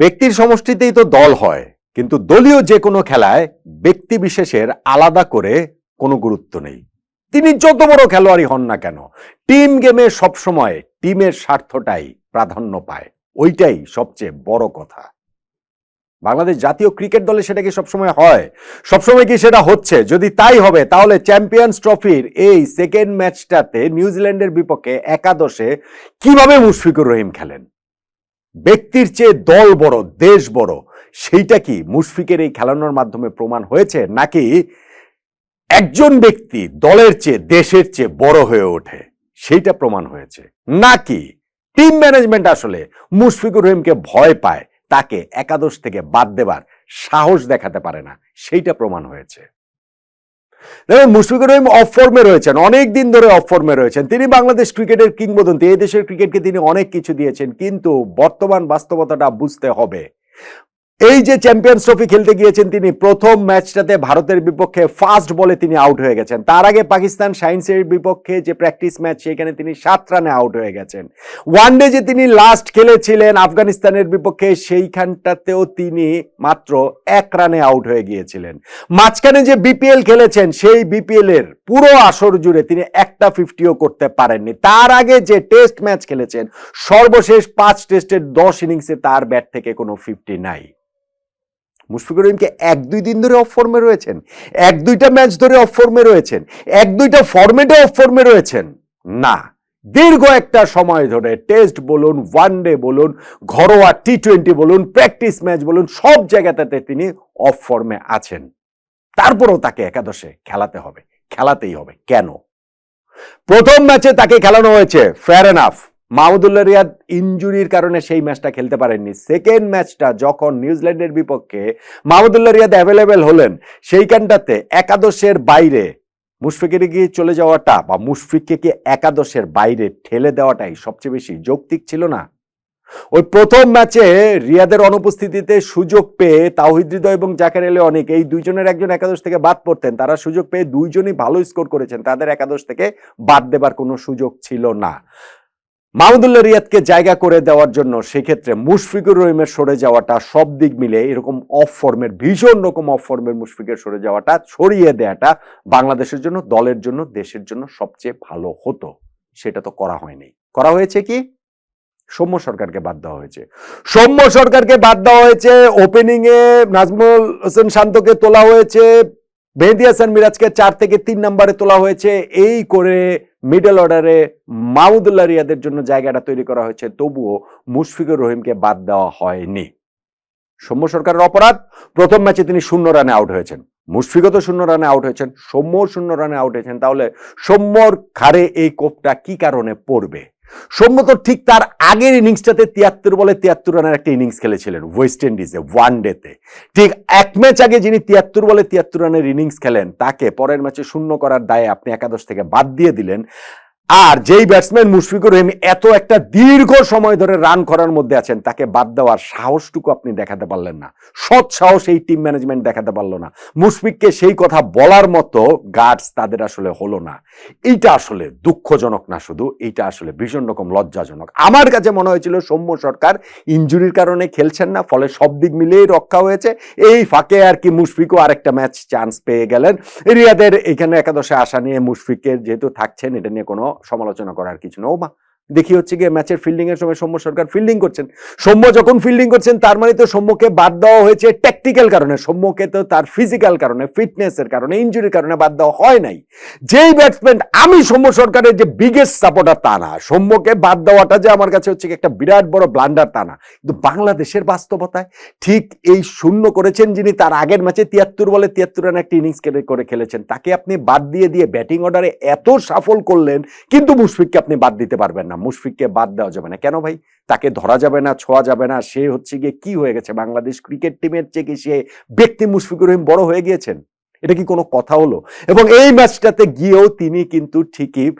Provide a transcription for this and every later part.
ব্যক্তির সমষ্টিতেই তো দল হয়, কিন্তু দলীয় যে কোনো খেলায় ব্যক্তি বিশেষের আলাদা করে কোনো গুরুত্ব নেই। তিনি যত বড় খেলোয়াড়ই হন না কেন, টিম গেমে সবসময় টিমের স্বার্থটাই প্রাধান্য পায়। ওইটাই সবচেয়ে বড় কথা। বাংলাদেশ জাতীয় ক্রিকেট দলে সেটা কি সবসময় হয়? সবসময় কি সেটা হচ্ছে? যদি তাই হবে, তাহলে চ্যাম্পিয়ন্স ট্রফির এই সেকেন্ড ম্যাচটাতে নিউজিল্যান্ডের বিপক্ষে একাদশে কীভাবে মুশফিকুর রহিম খেলেন? ব্যক্তির চেয়ে দল বড়, দেশ বড়, সেইটা কি মুশফিকের এই খেলানোর মাধ্যমে প্রমাণ হয়েছে? নাকি একজন ব্যক্তি দলের চেয়ে, দেশের চেয়ে বড় হয়ে ওঠে? সেইটা প্রমাণ হয়েছে। নাকি টিম ম্যানেজমেন্ট আসলে মুশফিকুর রহিমকে ভয় পায়, তাকে একাদশ থেকে বাদ দেবার সাহস দেখাতে পারে না? সেইটা প্রমাণ হয়েছে। দেখুন, মুশফিকুর রহিম অফ ফর্মে রয়েছেন অনেক দিন ধরে অফ ফর্মে রয়েছেন। তিনি বাংলাদেশ ক্রিকেটের কিংবদন্তি, এই দেশের ক্রিকেটকে তিনি অনেক কিছু দিয়েছেন, কিন্তু বর্তমান বাস্তবতাটা বুঝতে হবে। এই যে চ্যাম্পিয়ন্স ট্রফি খেলতে গিয়েছেন তিনি, প্রথম ম্যাচটাতে ভারতের বিপক্ষে ফার্স্ট বলে তিনি আউট হয়ে গেছেন। তার আগে পাকিস্তান সায়েন্সের বিপক্ষে যে প্র্যাকটিস ম্যাচ সেখানে তিনি সাত রানে আউট হয়ে গেছেন। ওয়ানডে যে তিনি লাস্ট খেলেছিলেন আফগানিস্তানের বিপক্ষে, সেইখানটাতেও তিনি মাত্র এক রানে আউট হয়ে গিয়েছিলেন। মাঝখানে যে বিপিএল খেলেছেন, সেই বিপিএল এর পুরো আসর জুড়ে তিনি একটা ফিফটিও করতে পারেননি। তার আগে যে টেস্ট ম্যাচ খেলেছেন, সর্বশেষ পাঁচ টেস্টের দশ ইনিংসে তার ব্যাট থেকে কোনো ফিফটি নাই। মুশফিকুর রহিমকে এক দুই দিন ধরে অফ ফর্মে রয়েছেন, এক দুইটা ম্যাচ ধরে অফ ফর্মে রয়েছেন, এক দুইটা ফর্মেটে অফ ফর্মে রয়েছেন। না, দীর্ঘ একটা সময় ধরে টেস্ট বলুন ওয়ান ডে বলুন, ঘরোয়া টি টোয়েন্টি বলুন প্র্যাকটিস ম্যাচ বলুন, সব জায়গাটাতে তিনি অফ ফর্মে আছেন। তারপরও তাকে একাদশে খেলাতে হবে, খেলাতেই হবে। কেন? প্রথম ম্যাচে তাকে খেলানো হয়েছে ফেয়ার এনাফ মাহমুদুল্লাহ রিয়াদ ইঞ্জুরির কারণে সেই ম্যাচটা খেলতে পারেননি। সেকেন্ড ম্যাচটা যখন নিউজিল্যান্ডের বিপক্ষে মাহমুদুল্লাহ রিয়াদ অ্যাভেলেবেল হলেন, সেইখানটাতে একাদশের বাইরে মুশফিকের গিয়ে চলে যাওয়াটা বা মুশফিককে কি একাদশের বাইরে ঠেলে দেওয়াটাই সবচেয়ে বেশি যৌক্তিক ছিল না? ওই প্রথম ম্যাচে রিয়াদের অনুপস্থিতিতে সুযোগ পেয়ে তাওহিদ হৃদয় এবং জাকের এলে অনেক এই দুইজনের একজন একাদশ থেকে বাদ পড়তেন। তারা সুযোগ পেয়ে দুইজনই ভালো স্কোর করেছেন। তাদের একাদশ থেকে বাদ দেবার কোনো সুযোগ ছিল না। মাহমুদুল্লাহ রিয়াদকে জায়গা করে দেওয়ার জন্য সেক্ষেত্রে মুশফিকুর রহিমের সরে যাওয়াটা সব দিক মিলে এরকম অফ ফর্মের ভীষণ রকম অফ ফর্মের মুশফিকের সরে যাওয়াটা, ছড়িয়ে দেওয়াটা বাংলাদেশের জন্য, দলের জন্য, দেশের জন্য সবচেয়ে ভালো হতো। সেটা তো করা হয়নি। করা হয়েছে কি? সৌম্য সরকারকে বাদ দেওয়া হয়েছে। সৌম্য সরকারকে বাদ দেওয়া হয়েছে ওপেনিং এ নাজমুল হোসেন শান্তকে তোলা হয়েছে, মেহেদি হাসান মিরাজকে চার থেকে তিন নম্বরে তোলা হয়েছে, এই করে মিডল অর্ডারে মাহমুদুল্লাহ রিয়াদের জন্য জায়গাটা তৈরি করা হয়েছে, তবুও মুশফিকুর রহিমকে বাদ দেওয়া হয়নি। সৌম্য সরকারের অপরাধ, প্রথম ম্যাচে তিনি শূন্য রানে আউট হয়েছেন। মুশফিকও তো শূন্য রানে আউট হয়েছেন সৌম্য শূন্য রানে আউট হয়েছেন। তাহলে সৌম্যর খারে এই কোপটা কি কারণে পড়বে? সৌম্য তো ঠিক তার আগের ইনিংসটাতে তিয়াত্তর বলে তিয়াত্তর রানের একটা ইনিংস খেলেছিলেন। ওয়েস্ট ইন্ডিজে ওয়ান ডেতে ঠিক এক ম্যাচ আগে যিনি তিয়াত্তর বলে তিয়াত্তর রানের ইনিংস খেলেন, তাকে পরের ম্যাচে শূন্য করার দায়ে আপনি একাদশ থেকে বাদ দিয়ে দিলেন। আর যেই ব্যাটসম্যান মুশফিকুর রহিম এত একটা দীর্ঘ সময় ধরে রান করার মধ্যে আছেন, তাকে বাদ দেওয়ার সাহসটুকু আপনি দেখাতে পারলেন না। সৎ সাহস এই টিম ম্যানেজমেন্ট দেখাতে পারল না। মুশফিককে সেই কথা বলার মতো গার্ডস তাদের আসলে হলো না। এইটা আসলে দুঃখজনক না শুধু, এইটা আসলে ভীষণ রকম লজ্জাজনক। আমার কাছে মনে হয়েছিল সৌম্য সরকার ইঞ্জুরির কারণে খেলছেন না, ফলে সব দিক মিলিয়েই রক্ষা হয়েছে। এই ফাঁকে আর কি মুশফিকও আরেকটা ম্যাচ চান্স পেয়ে গেলেন। রিয়াদের এখানে একাদশে আসা নিয়ে মুশফিকের যেহেতু থাকছেন, এটা নিয়ে কোনো সমালোচনা করার কিছু মা দেখি হচ্ছে গিয়ে ম্যাচের ফিল্ডিং এর সময় সৌম্য সরকার ফিল্ডিং করছেন। সৌম্য যখন ফিল্ডিং করছেন, তার মানে তো সৌম্যকে বাদ দেওয়া হয়েছে টেকনিক্যাল কারণে। সৌম্যকে তো তার ফিজিক্যাল কারণে ফিটনেসের কারণে ইঞ্জুরির কারণে বাদ দেওয়া হয় নাই। যেই ব্যাটসম্যান আমি সৌম্য সরকারের যে বিগেস্ট সাপোর্টার তা না। সৌম্যকে বাদ দেওয়াটা যে আমার কাছে হচ্ছে একটা বিরাট বড় ব্লান্ডার তা না। কিন্তু বাংলাদেশের বাস্তবতায় ঠিক এই শূন্য করেছেন যিনি, তার আগের ম্যাচে তিয়াত্তর বলে তিয়াত্তর রান একটা ইনিংস করে খেলেছেন। তাকে আপনি বাদ দিয়ে দিয়ে ব্যাটিং অর্ডারে এত সাফল করলেন, কিন্তু মুশফিককে আপনি বাদ দিতে পারবেন না। মুশফিককে বাদ দেওয়া যাবে না। কেন ভাই? তাকে ধরা যাবে না, ছোঁয়া যাবে না। সে হচ্ছে গিয়ে কি হয়ে গেছে? বাংলাদেশ ক্রিকেট টিমের চেয়ে কি সে ব্যক্তি মুশফিকুর রহিম বড় হয়ে গিয়েছেন? এটা কি কোনো কথা হলো? এবং এই ম্যাচটাতে গিয়েও তিনি কিন্তু ঠিকই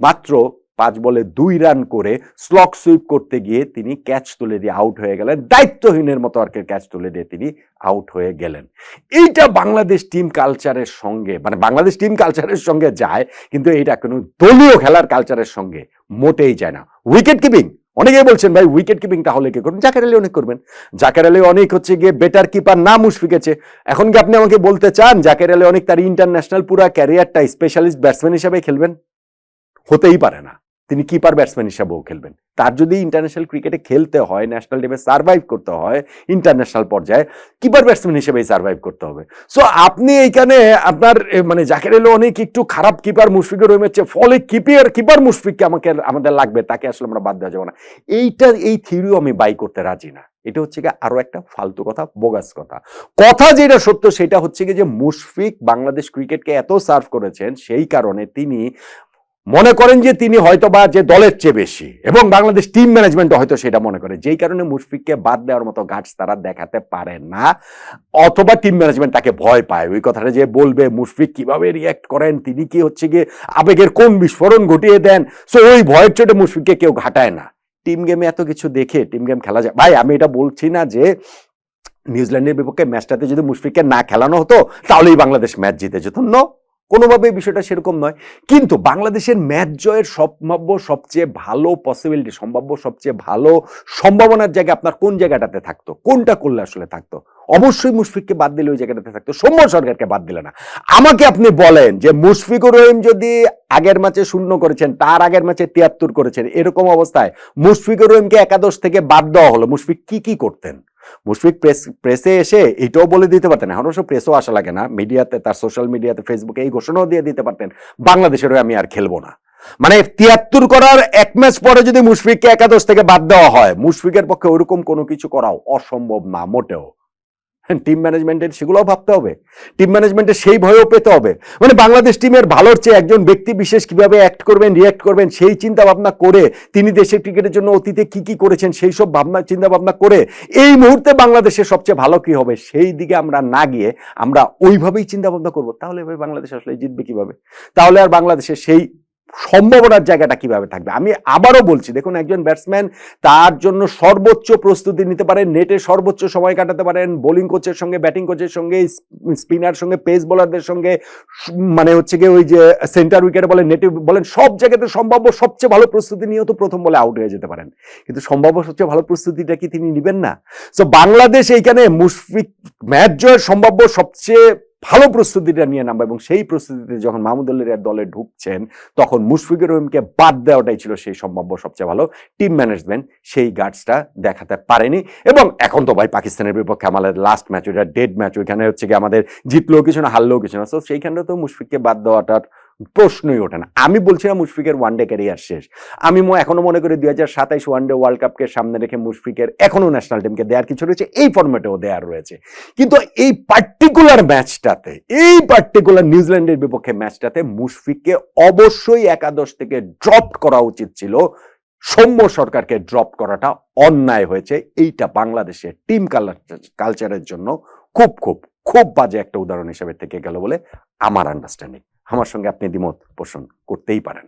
মাত্র পাঁচ বলে দুই রান করে স্লক সুইপ করতে গিয়ে তিনি ক্যাচ তুলে দিয়ে আউট হয়ে গেলেন। দায়িত্বহীনের মতো আর ক্যাচ তুলে দিয়ে তিনি আউট হয়ে গেলেন। এইটা বাংলাদেশ টিম কালচারের সঙ্গে মানে বাংলাদেশ টিম কালচারের সঙ্গে যায়, কিন্তু এইটা কোনো দলীয় খেলার কালচারের সঙ্গে মোটেই যায় না। উইকেট কিপিং অনেকেই বলছেন ভাই উইকেট কিপিং তাহলে কে করবেন? জাকের আলী অনেক করবেন। জাকের আলী অনেক হচ্ছে গিয়ে বেটার কিপার না মুশফিকেছে এখন কি আপনি আমাকে বলতে চান, জাকের আলী অনেক তার ইন্টারন্যাশনাল পুরা ক্যারিয়ারটা স্পেশালিস্ট ব্যাটসম্যান হিসেবে খেলবেন? হতেই পারে না। তিনি কিপার ব্যাটসম্যান হিসাবেও খেলবেন। তার যদি ইন্টারন্যাশনাল ক্রিকেটে খেলতে হয় ন্যাশনাল টিমে সার্ভাইভ করতে হয় ইন্টারন্যাশনাল পর্যায়ে কিপার ব্যাটসম্যান হিসেবেই সার্ভাইভ করতে হবে। সো আপনি এইখানে আপনার মানে জাকের এলো অনেক একটু খারাপ কিপার মুশফিকের রয়ে হচ্ছে ফলে কিপিয়ার কিপার মুশফিককে আমাকে, আমাদের লাগবে, তাকে আসলে আমরা বাদ দেওয়া যাব না। এইটা, এই থিওরিও আমি বাই করতে রাজি না। এটা হচ্ছে গিয়ে আরও একটা ফালতু কথা বোগাস কথা। কথা যেটা সত্য, সেটা হচ্ছে গিয়ে যে মুশফিক বাংলাদেশ ক্রিকেটকে এত সার্ভ করেছেন, সেই কারণে তিনি মনে করেন যে তিনি হয়তো বা যে দলের চেয়ে বেশি এবং বাংলাদেশ টিম ম্যানেজমেন্ট হয়তো সেটা মনে করে। যেই কারণে মুশফিককে বাদ দেওয়ার মতো গাছ তারা দেখাতে পারে না, অথবা টিম ম্যানেজমেন্ট তাকে ভয় পায়। ওই কথাটা যে বলবে মুশফিক কীভাবে রিয়াক্ট করেন, তিনি কি হচ্ছে গিয়ে আবেগের কোন বিস্ফোরণ ঘটিয়ে দেন? সো ওই ভয়ের চোটে মুশফিককে কেউ ঘাটায় না। টিম গেমে এত কিছু দেখে টিম গেম খেলা যায়। ভাই, আমি এটা বলছি না যে নিউজিল্যান্ডের বিপক্ষে ম্যাচটাতে যদি মুশফিককে না খেলানো হতো, তাহলেই বাংলাদেশ ম্যাচ জিতে যেত। ন কোনোভাবেই বিষয়টা সেরকম নয়। কিন্তু বাংলাদেশের ম্যাচ জয়ের সম্ভাব্য সবচেয়ে ভালো পসিবিলিটি সম্ভাব্য সবচেয়ে ভালো সম্ভাবনার জায়গা আপনার কোন জায়গাটাতে থাকতো? কোনটা করলে আসলে থাকতো? অবশ্যই মুশফিককে বাদ দিলে ওই জায়গাটাতে থাকতো। সৌম্য সরকারকে বাদ দিলে না। আমাকে আপনি বলেন যে মুশফিকুর রহিম যদি আগের ম্যাচে শূন্য করেছেন, তার আগের ম্যাচে তিয়াত্তর করেছেন, এরকম অবস্থায় মুশফিকুর রহিমকে একাদশ থেকে বাদ দেওয়া হলো। মুশফিক কি কি করতেন? মুশফিক প্রেস প্রেসে এসে এটাও বলে দিতে পারতেন। এখন অবশ্য প্রেসও আসা লাগে না। মিডিয়াতে তার সোশ্যাল মিডিয়াতে ফেসবুকে এই ঘোষণাও দিয়ে দিতে পারতেন বাংলাদেশের হয়ে আমি আর খেলব না। মানে তিয়াত্তর করার এক ম্যাচ পরে যদি মুশফিককে একাদশ থেকে বাদ দেওয়া হয়, মুশফিকের পক্ষে ওরকম কোনো কিছু করাও অসম্ভব না, মোটেও। টিম ম্যানেজমেন্টের সেগুলোও ভাবতে হবে। টিম ম্যানেজমেন্টের সেই ভয়ও পেতে হবে। মানে বাংলাদেশ টিমের ভালোর চেয়ে একজন ব্যক্তি বিশেষ কীভাবে অ্যাক্ট করবেন রিয়াক্ট করবেন, সেই চিন্তা ভাবনা করে তিনি দেশের ক্রিকেটের জন্য অতীতে কি কি করেছেন, সেই সব ভাবনা চিন্তা ভাবনা করে এই মুহূর্তে বাংলাদেশের সবচেয়ে ভালো কি হবে, সেই দিকে আমরা না গিয়ে আমরা ওইভাবেই চিন্তা ভাবনা করব। তাহলে এভাবে বাংলাদেশ আসলে জিতবে কীভাবে? তাহলে আর বাংলাদেশের সেই সম্ভাবনার জায়গাটা কীভাবে থাকবে? আমি আবারও বলছি, দেখুন একজন ব্যাটসম্যান তার জন্য সর্বোচ্চ প্রস্তুতি নিতে পারেন নেটে সর্বোচ্চ সময় কাটাতে পারেন বোলিং কোচের সঙ্গে ব্যাটিং কোচের সঙ্গে স্পিনার সঙ্গে পেস বোলারদের সঙ্গে মানে হচ্ছে গিয়ে ওই যে সেন্টার উইকেট বলেন নেটে বলেন, সব জায়গাতে সম্ভাব্য সবচেয়ে ভালো প্রস্তুতি নিয়েও তো প্রথম বলে আউট হয়ে যেতে পারেন। কিন্তু সম্ভাব্য সবচেয়ে ভালো প্রস্তুতিটা কি তিনি নেবেন না? তো বাংলাদেশ এইখানে মুশফিক, ম্যাচ জয়ের সম্ভাব্য সবচেয়ে ভালো প্রস্তুতিটা নিয়ে নামবে এবং সেই প্রস্তুতিতে যখন মাহমুদুল্লাহ দলে ঢুকছেন, তখন মুশফিকুর রহিমকে বাদ দেওয়াটাই ছিল সেই সম্ভাব্য সবচেয়ে ভালো টিম ম্যানেজমেন্ট সেই গার্ডসটা দেখাতে পারেনি এবং এখন তো ভাই পাকিস্তানের বিপক্ষে আমাদের লাস্ট ম্যাচ ওইটা ডেড ম্যাচ ওইখানে হচ্ছে কি আমাদের জিতলেও কিছু না, হারলেও কিছু না। তো সেইখানটা তো মুশফিককে বাদ দেওয়াটার প্রশ্নই ওঠে না। আমি বলছি না মুশফিকের ওয়ানডে ক্যারিয়ার শেষ। আমি এখনও মনে করি দুই হাজার সাতাইশ ওয়ানডে ওয়ার্ল্ড কাপকে সামনে রেখে মুশফিকের এখনও ন্যাশনাল টিমকে দেওয়ার কিছু রয়েছে, এই ফর্মেটেও দেওয়ার রয়েছে। কিন্তু এই পার্টিকুলার ম্যাচটাতে এই পার্টিকুলার নিউজিল্যান্ডের বিপক্ষে ম্যাচটাতে মুশফিককে অবশ্যই একাদশ থেকে ড্রপ করা উচিত ছিল। সৌম্য সরকারকে ড্রপ করাটা অন্যায় হয়েছে। এইটা বাংলাদেশের টিম কালচারের জন্য খুব খুব খুব বাজে একটা উদাহরণ হিসেবে থেকে গেল বলে আমার আন্ডারস্ট্যান্ডিং আমার সঙ্গে আপনি দ্বিমত পোষণ করতেই পারেন।